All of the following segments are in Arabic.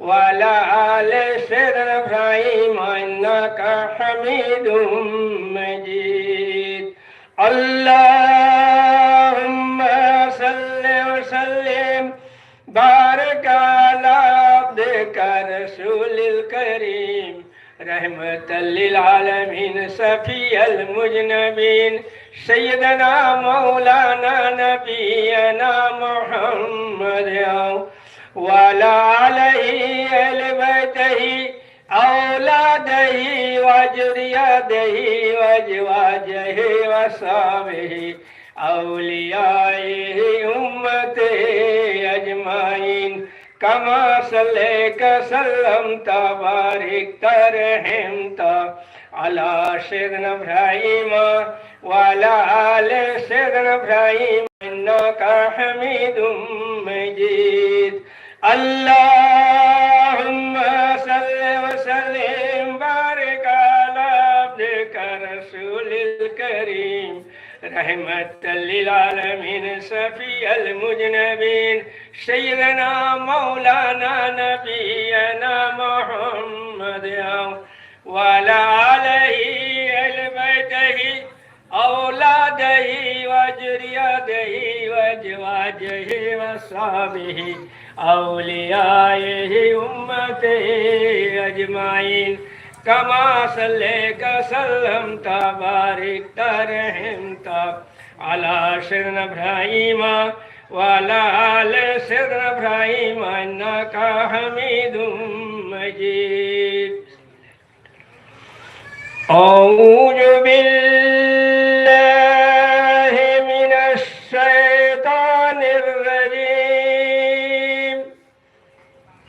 وعلى آل سيدنا إبراهيم إنك حميد مجيد اللهم صل وسلم بارك على عبدك رسول الكريم رحمة للعالمين سفي المجنبين سيدنا مولانا نبينا محمد وعلى آله أهل بيته أولاده وجرياده وجواجه وصحبه أوليائه أمته أجمعين كما صليت سلمت باركت رحمت على سيدنا إبراهيم وعلى آل سيدنا إبراهيم إنك حميد مجيد اللهم صل وسلم بارك على عبدك رسول الكريم. رحمة للعالمين سفي المجنبين. سيدنا مولانا نبينا محمد وعلى آله أهل بيته أولاده وجرياده وجواجه وصحبه أوليائه أمته أجمعين كما صليت سلمت باركت رحمت على سيدنا إبراهيم وعلى آل سيدنا إبراهيم إنك حميد مجيد أعوذ بالله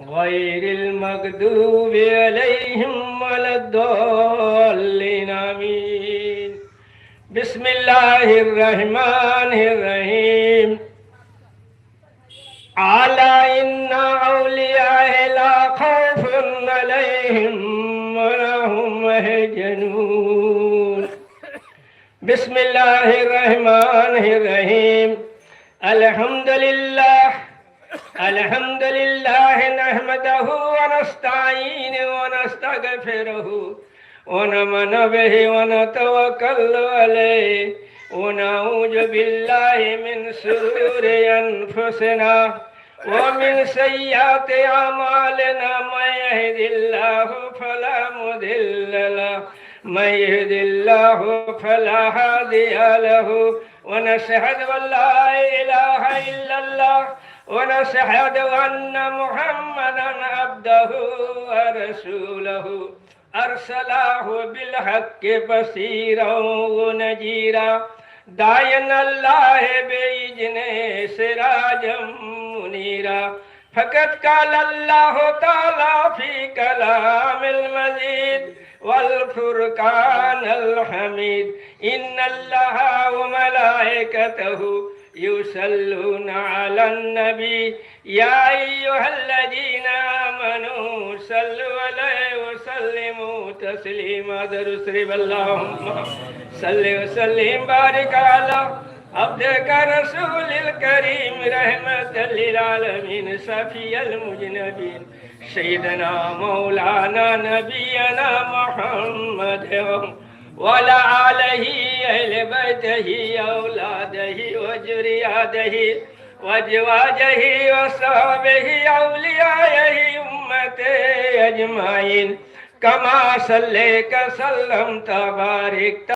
غير المغضوب عليهم ولا الضالين آمين. بسم الله الرحمن الرحيم. على إن أولياء لا خوف عليهم ولا هم يحزنون. بسم الله الرحمن الرحيم. الحمد لله الحمد لله نحمده ونستعينه ونستغفره ونمن به ونتوكل عليه ونعوذ بالله من شرور أنفسنا ومن سيئات أعمالنا من يهد الله فلا مضل له من يهد الله فلا هادي له ونشهد أن لا إله إلا الله ونشهد أن محمدا عبده ورسوله. أرسله بالحق بصيرا ونجيرا داعيا الله بإذنه سراجا منيرا. فقد قال الله تعالى في كلام المزيد والفرقان الحميد. إن الله وملائكته يصلون على النبي يا أيها الذين آمنوا صلوا عليه وسلموا تسليما درسرب اللهم. صل وسلم بارك على عبدك رسول الكريم رحمة للعالمين سفي المجنبين. سيدنا مولانا نبينا محمد. وعلى آله أهل بيته أولاده وجرياده وجواجه وصحبه أوليائه أمته أجمعين كما صليت سلمت باركت